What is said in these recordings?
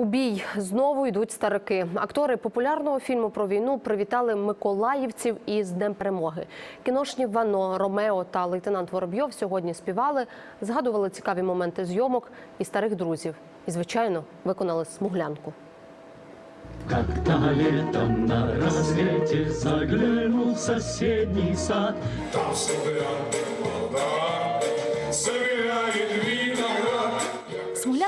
У бій знову йдуть старики. Актори популярного фільму про війну привітали миколаївців із Днем перемоги. Кіношні Вано, Ромео та лейтенант Воробйов сьогодні співали, згадували цікаві моменти зйомок і старих друзів. І, звичайно, виконали смуглянку. Как-то летом на рассвете заглянул в соседний сад. Там молода, собирает виноград.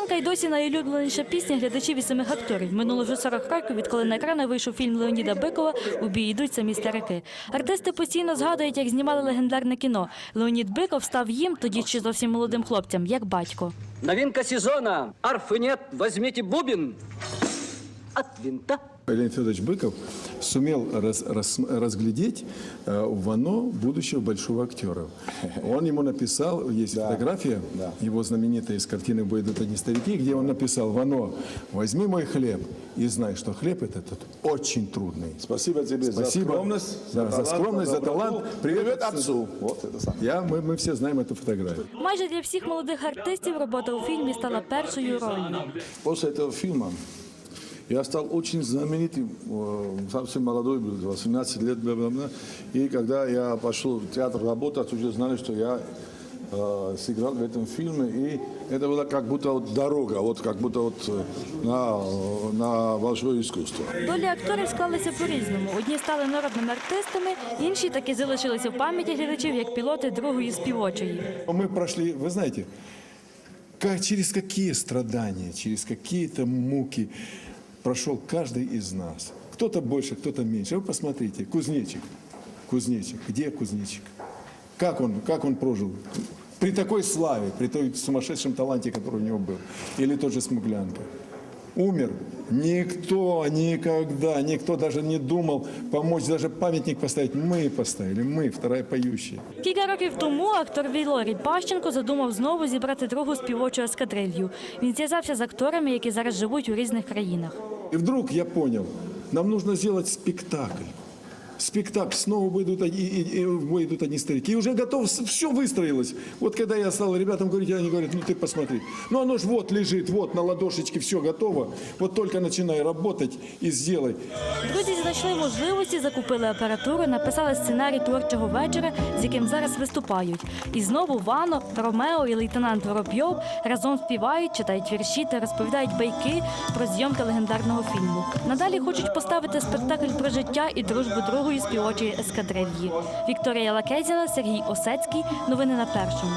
Смуглянка й досі найулюбленіша пісня глядачів і самих акторів. Минуло вже 40 років, відколи на екрани вийшов фільм Леоніда Бикова У бій йдуть самі старики. Артисти постійно згадують, як знімали легендарне кіно. Леонід Биков став їм, тоді ще зовсім молодим хлопцям, як батько. Новинка сезона. Арфи нет, бубін. бубен От винта. Леонид Федорович Быков сумел раз- рас- разглядеть э, в Вано будущего большого актера. Он ему написал, есть фотография, его знаменитая из картины «Бой идут одни старики», где он написал, Вано, возьми мой хлеб и знай, что хлеб этот очень трудный. Спасибо тебе Спасибо. за скромность, Да, за скромность, за доброту. талант. Привет Привет отцу. отцу. Вот это самое. Я, мы, мы все знаем эту фотографию. Майже для всіх молодих артистів робота у фільмі стала першою ролью. После этого фильма я стал очень знаменитым, э, совсем молодой был, 18 лет, бла, бла, бла. и когда я пошел в театр работать, уже знали, что я э, сыграл в этом фильме, и это было как будто вот дорога, вот как будто вот э, на, э, на большое искусство. Долі акторів склалися по-різному. Одні стали народними артистами, інші таки залишилися в пам'яті глядачів як пілоти другої співочої. Мы прошли, вы знаете, как, через какие страдания, через какие-то муки прошел каждый из нас. Кто-то больше, кто-то меньше. Вы посмотрите, кузнечик, кузнечик, где кузнечик? Как он, как он прожил? При такой славе, при той сумасшедшем таланте, который у него был. Или тот же Смуглянка. Умер. Никто никогда, никто даже не думал помочь, даже памятник поставить. Мы поставили, мы, вторая поющая. Кілька років тому актор Вілорій Пащенко задумав знову зібрати другу співочу ескадрилью. Він зв'язався з акторами, які зараз живуть у різних країнах. І вдруг я понял, нам нужно сделать спектакль Спектакль, снова выйдут, одни- и, и выйдут одни старики. И уже готов, все выстроилось. Вот когда я стал ребятам говорить, они говорят, ну ты посмотри. Ну оно ж вот лежит, вот на ладошечке все готово. Вот только начинай работать и сделай. Друзі знайшли можливості, закупили апаратуру, написали сценарій творчого вечора, з яким зараз виступають. І знову Вано, Ромео і лейтенант Воробйов разом співають, читають вірші та розповідають байки про зйомки легендарного фільму. Надалі хочуть поставити спектакль про життя і дружбу другої співочої ескадрильї. Вікторія Лакезіна, Сергій Осецький. Новини на першому.